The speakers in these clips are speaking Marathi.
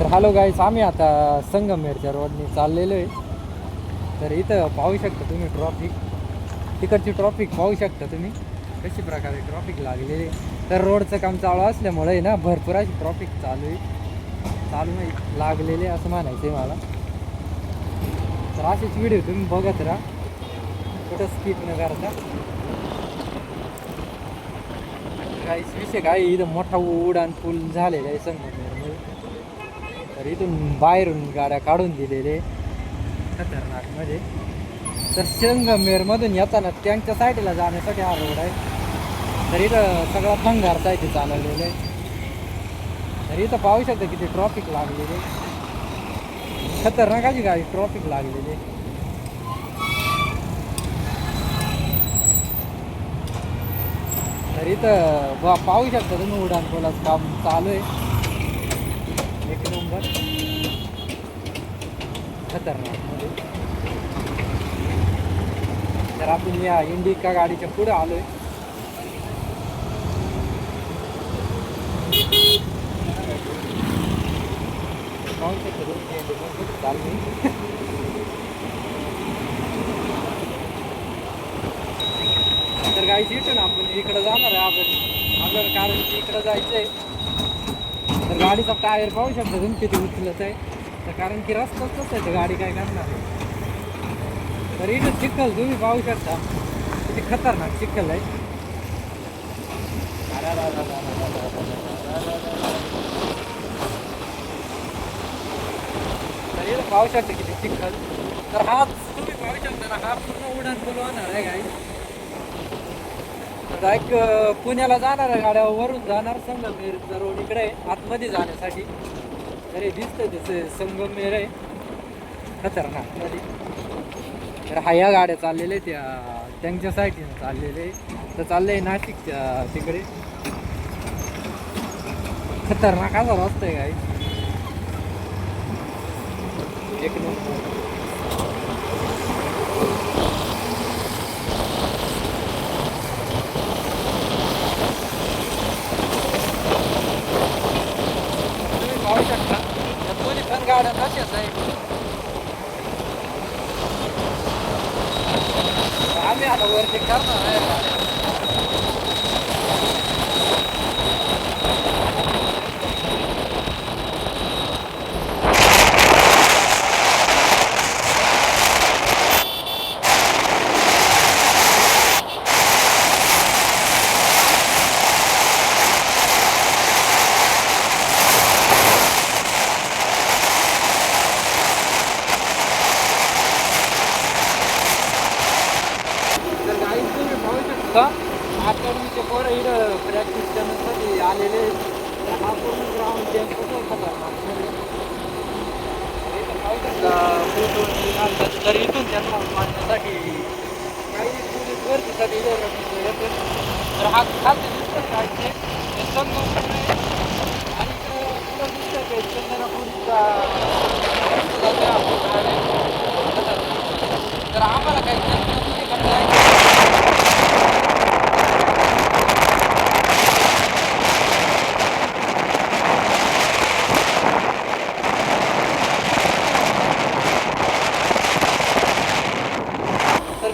तर हॅलो गाईस आम्ही आता संगमेरच्या रोडने चाललेलो आहे. तर इथं पाहू शकता तुम्ही ट्रॉफिक तिकडची ट्रॉफिक पाहू शकता तुम्ही. कशी प्रकारे ट्रॉफिक लागलेली आहे. तर रोडचं काम चालू असल्यामुळे ना भरपूर अशी ट्रॉफिक चालू आहे. चालू नाही लागलेले असं म्हणायचं आहे मला. तर असेच व्हिडिओ तुम्ही बघत राहा. कुठं स्किप न करता. काही विषय काय इथं मोठा उडान पूल झालेला आहे संगमनेरमध्ये. तर इथून बाहेरून गाड्या काढून दिलेले खतरनाकमध्ये तर संगमेरमधून येताना त्यांच्या साईडला जाण्यासाठी हा रोड आहे. तर इथं सगळा भंगार साहित्य चालवलेलं आहे. तर इथं पाहू शकता किती ट्रॉफिक लागलेली खतरनाकाची गाडी ट्रॉफिक लागलेली आहे. तर इथं बा पाहू शकता तुम्ही उडान पुलाचं काम चालू आहे. एक नंबर। खतरनाक तर आपण या इंडिका गाडीच्या पुढे चालू आहे. तर गाईची इथून आपण इकडं जाणार आहे. आपण आपल्याला कारण की इकडं जायचं तर गाडीचा टायर पाहू शकता तुम्ही किती उचलत आहे. तर कारण की रस्ताच तसं आहे तर गाडी काय करणार तर इथं चिखल तुम्ही पाहू शकता. किती खतरनाक चिखल आहे. तर इथं पाहू शकता किती चिखल. तर हा तुम्ही पाहू शकता ना हा पूर्ण उडान बोलवणार आहे गाडी एक पुण्याला जाणार आहे गाड्या वरून जाणार संगमेर रोड इकडे आहे, आतमध्ये जाण्यासाठी. तर हे दिसतंय त्याचं संगमेर आहे. खतरनाक तर हा या गाड्या चाललेल्या आहेत त्या त्यांच्या साईडीनं चाललेले आहे. तर चाललंय आहे नाशिकच्या तिकडे. खतरनाक असा रस्ता आहे काय एक नंबर तुम्ही पाहू शकता त्या दोन्ही पण गाड्या तशाच साहेब आम्ही आता वरती करणार आहे गाड्या. तर गाईज तुम्ही पाहू शकता अकॅडमीचे पोरं इथं प्रॅक्टिस करण्यासाठी आलेले हा पूर्ण ग्राउंड चेंज होतो खतरनाक तर इथून त्यांना मारण्यासाठी काही पोलीस भरतीसाठी येते तर हा खालचे दिसतं काय ते हे संगम आणि इकडं दिसतं ते चंद्रपूरचा तर आम्हाला काही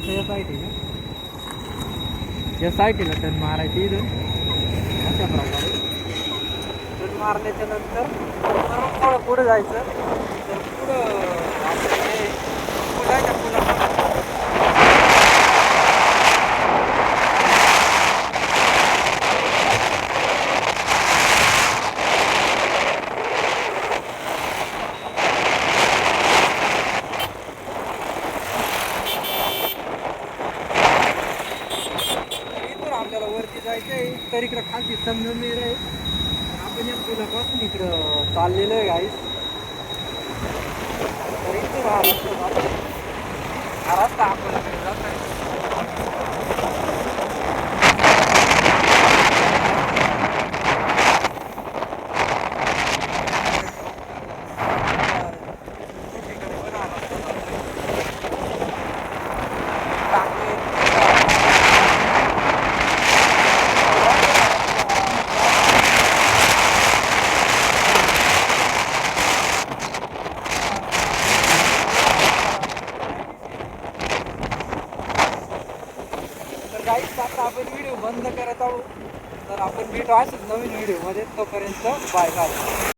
मारायचं या साईडला या साईटीला टन मारायची इथून अशा प्रकारे. टन मारल्याच्या नंतर थोडं पुढं जायचं. तर पुढं आपलं हे फुलाच्या फुला इथून आपल्याला वरती जायचं आहे तर इकडं खालती संगमेर आहे आपण या पुलापासून इकडं चाललेलं आहे गाईस तर इथून हा रस्ता हा रस्ता आपल्याकडे जात आहे तर काहीच आता आपण व्हिडिओ बंद करत आहोत. तर आपण भेटू असेच नवीन व्हिडिओमध्ये. तोपर्यंत बाय बाय.